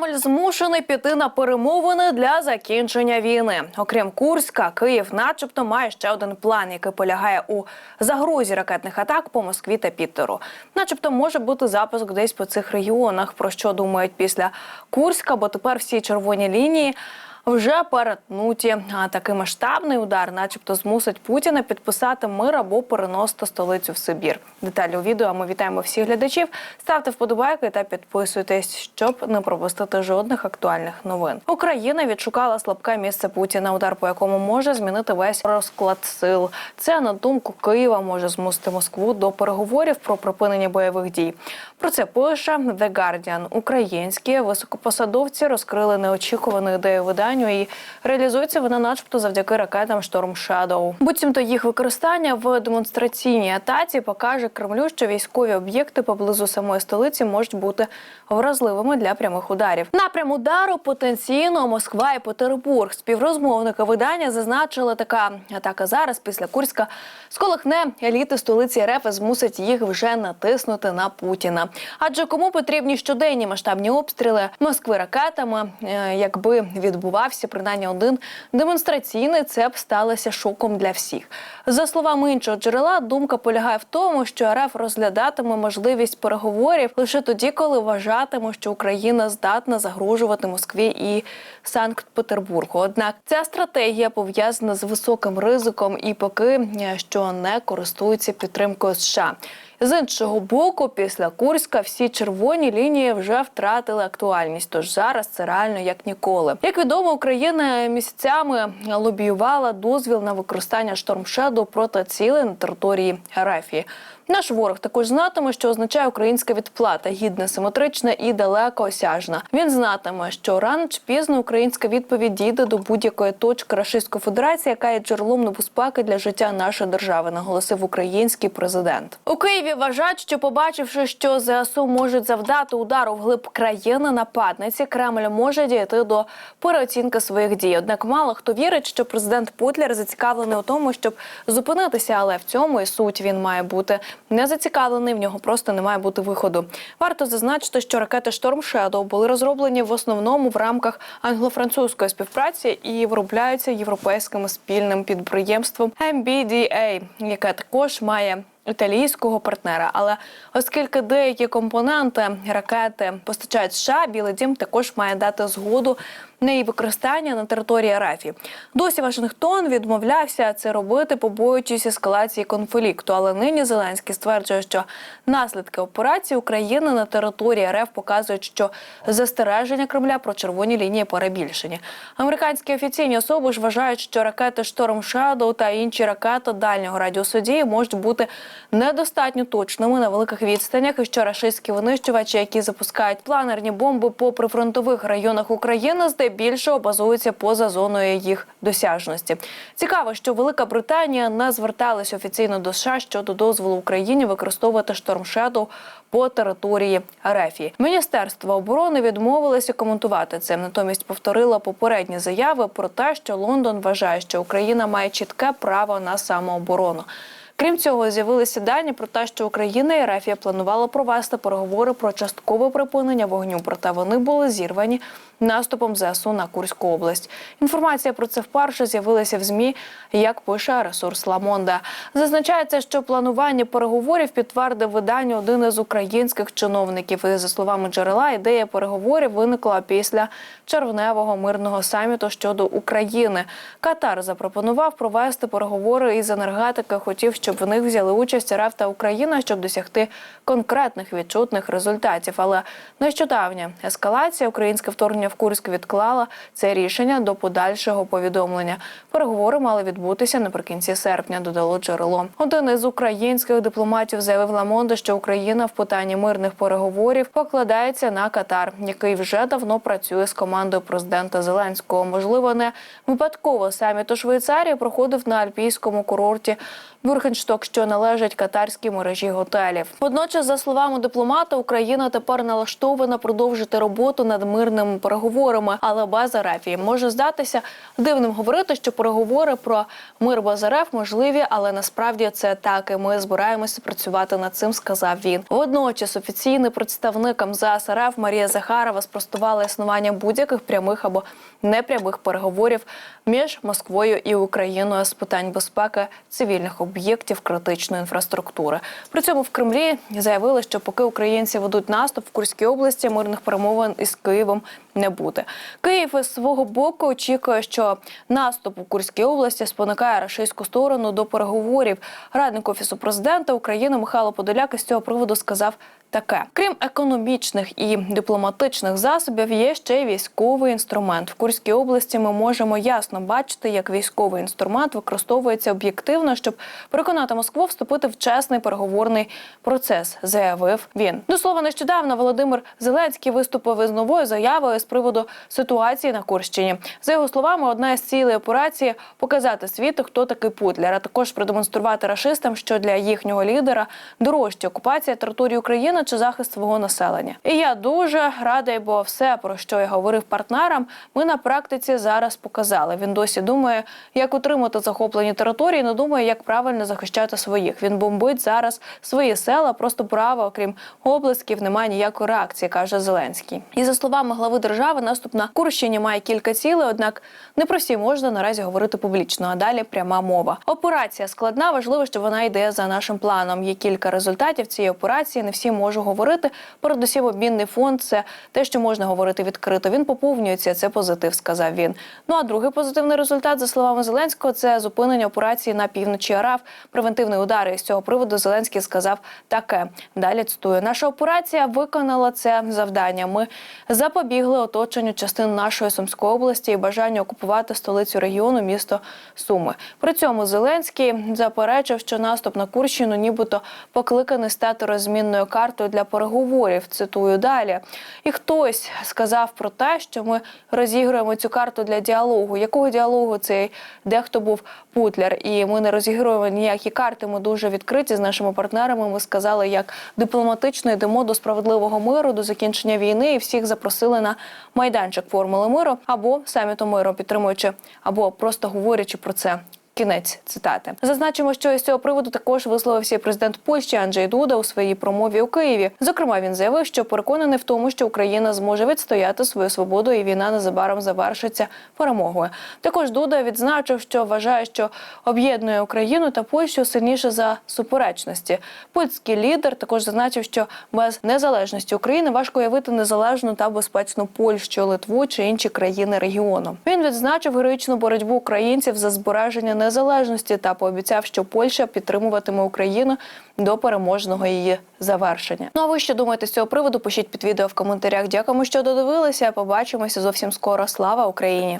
Кремль змушений піти на перемовини для закінчення війни. Окрім Курська, Київ, начебто, має ще один план, який полягає у загрозі ракетних атак по Москві та Пітеру. Начебто може бути запуск десь по цих регіонах. Про що думають після Курська, бо тепер всі червоні лінії. Вже перетнуті а такий масштабний удар, начебто, змусить Путіна підписати мир або переносити столицю в Сибір. Деталі у відео. Ми вітаємо всіх глядачів. Ставте вподобайки та підписуйтесь, щоб не пропустити жодних актуальних новин. Україна відшукала слабке місце Путіна, удар по якому може змінити весь розклад сил. Це на думку Києва може змусити Москву до переговорів про припинення бойових дій. Про це пише The Guardian. Українські високопосадовці розкрили неочікувану ідею виданню і реалізується вона, начебто, завдяки ракетам Storm Shadow. Буцімто їх використання в демонстраційній атаці покаже Кремлю, що військові об'єкти поблизу самої столиці можуть бути вразливими для прямих ударів. Напрям удару потенційно Москва і Петербург. Співрозмовники видання зазначили, така атака зараз після Курська сколихне еліти столиці РФ і змусить їх вже натиснути на Путіна. Адже кому потрібні щоденні масштабні обстріли Москви ракетами, е, якби відбувався принаймні один демонстраційний, це б сталося шоком для всіх. За словами іншого джерела, думка полягає в тому, що РФ розглядатиме можливість переговорів лише тоді, коли вважатиме, що Україна здатна загрожувати Москві і Санкт-Петербургу. Однак ця стратегія пов'язана з високим ризиком і поки е, що не користується підтримкою США. З іншого боку, після Курська всі червоні лінії вже втратили актуальність. Тож зараз це реально як ніколи. Як відомо, Україна місяцями лобіювала дозвіл на використання штормшеду проти цілей на території Рефії. Наш ворог також знатиме, що означає українська відплата, гідна, симетрична і далекоосяжна. Він знатиме, що рано чи пізно українська відповідь дійде до будь-якої точки Російської Федерації, яка є джерелом небезпеки для життя нашої держави, наголосив український президент. У Києві вважають, що побачивши, що ЗСУ можуть завдати удару вглиб країни нападниці, Кремль може дійти до переоцінки своїх дій. Однак мало хто вірить, що президент Путлер зацікавлений у тому, щоб зупинитися, але в цьому і суть він має бути не зацікавлений. В нього просто не має бути виходу. Варто зазначити, що ракети Storm Shadow були розроблені в основному в рамках англо-французької співпраці і виробляються європейським спільним підприємством MBDA, яке також має. Італійського партнера, але оскільки деякі компоненти ракети постачають США, Білий Дім також має дати згоду на її використання на території РФ. Досі Вашингтон відмовлявся це робити, побоюючись ескалації конфлікту. Але нині Зеленський стверджує, що наслідки операції України на території РФ показують, що застереження Кремля про червоні лінії перебільшені. Американські офіційні особи ж вважають, що ракети Storm Shadow та інші ракети дальнього радіусу дії можуть бути недостатньо точними на великих відстанях, і що рашистські винищувачі, які запускають планерні бомби по прифронтових районах України, здебільшого базуються поза зоною їх досяжності. Цікаво, що Велика Британія не зверталась офіційно до США щодо дозволу Україні використовувати Shadow по території Арефії. Міністерство оборони відмовилося коментувати це. Натомість повторило попередні заяви про те, що Лондон вважає, що Україна має чітке право на самооборону. Крім цього, з'явилися дані про те, що Україна і Рафія планували провести переговори про часткове припинення вогню, проте вони були зірвані наступом ЗСУ на Курську область. Інформація про це вперше з'явилася в змі, як пише ресурс Ламонда. Зазначається, що планування переговорів підтвердив виданню один із українських чиновників. І за словами джерела, ідея переговорів виникла після червневого мирного саміту щодо України. Катар запропонував провести переговори із енергетики. Хотів, щоб в них взяли участь РФ та Україна, щоб досягти конкретних відчутних результатів. Але нещодавня ескалація українське вторгнення в Курськ відклала це рішення до подальшого повідомлення. Переговори мали відбутися наприкінці серпня. Додало джерело. Один із українських дипломатів заявив Ламонде, що Україна в питанні мирних переговорів покладається на Катар, який вже давно працює з командою президента Зеленського. Можливо, не випадково саміт у Швейцарії проходив на альпійському курорті Бюргенштейн флагшток, що належить катарській мережі готелів. Водночас, за словами дипломата, Україна тепер налаштована продовжити роботу над мирними переговорами, але без Арафії може здатися дивним говорити, що переговори про мир без РФ можливі, але насправді це так. І ми збираємося працювати над цим. Сказав він. Водночас офіційний представник МЗС РФ Марія Захарова спростувала існування будь-яких прямих або непрямих переговорів між Москвою і Україною з питань безпеки цивільних об'єктів критичної інфраструктури. При цьому в Кремлі заявили, що поки українці ведуть наступ в Курській області, мирних перемовин із Києвом не буде. Київ із свого боку очікує, що наступ у Курській області спонукає рашистську сторону до переговорів. Радник офісу президента України Михайло Подоляк із цього приводу сказав таке: крім економічних і дипломатичних засобів, є ще й військовий інструмент. В Курській області ми можемо ясно бачити, як військовий інструмент використовується об'єктивно, щоб переконати Москву вступити в чесний переговорний процес, заявив він. До слова, нещодавно Володимир Зеленський виступив із новою заявою з приводу ситуації на Курщині. За його словами, одна із цілей операції показати світу, хто такий Путлер, а також продемонструвати рашистам, що для їхнього лідера дорожча окупація території України чи захист свого населення. І я дуже радий, бо все про що я говорив партнерам, ми на практиці зараз показали. Він досі думає, як утримати захоплені території, не думає, як правильно захищати своїх. Він бомбить зараз свої села, просто право, окрім облисків, немає ніякої реакції, каже Зеленський. І за словами глави держави, наступ на Курщині має кілька цілей, однак не про всі можна наразі говорити публічно. А далі пряма мова. Операція складна, важливо, що вона йде за нашим планом. Є кілька результатів цієї операції. Не всі можу говорити. Передусім, обмінний фонд це те, що можна говорити відкрито. Він поповнюється. Це позитив, сказав він. Ну а другий позитивний результат, за словами Зеленського, це зупинення операції на півночі РФ. Превентивний удар. І з цього приводу Зеленський сказав таке. Далі цитую: наша операція виконала це завдання. Ми запобігли оточенню частин нашої Сумської області і бажанню окупувати столицю регіону, місто Суми. При цьому Зеленський заперечив, що наступ на Курщину, нібито покликаний стати розмінною картою для переговорів. Цитую далі. І хтось сказав про те, що ми розігруємо цю карту для діалогу. Якого діалогу цей дехто був Путлер? І ми не розігруємо ніякі карти. Ми дуже відкриті з нашими партнерами. Ми сказали, як дипломатично йдемо до справедливого миру, до закінчення війни, і всіх запросили на майданчик формули миру або саміту миру, підтримуючи, або просто говорячи про це. Кінець цитати зазначимо, що із цього приводу також висловився президент Польщі Анджей Дуда у своїй промові у Києві. Зокрема, він заявив, що переконаний в тому, що Україна зможе відстояти свою свободу, і війна незабаром завершиться перемогою. Також Дуда відзначив, що вважає, що об'єднує Україну та Польщу сильніше за суперечності. Польський лідер також зазначив, що без незалежності України важко уявити незалежну та безпечну Польщу, Литву чи інші країни регіону. Він відзначив героїчну боротьбу українців за збереження незалежності та пообіцяв, що Польща підтримуватиме Україну до переможного її завершення. Ну а ви що думаєте з цього приводу? Пишіть під відео в коментарях. Дякуємо, що додивилися. Побачимося зовсім скоро. Слава Україні!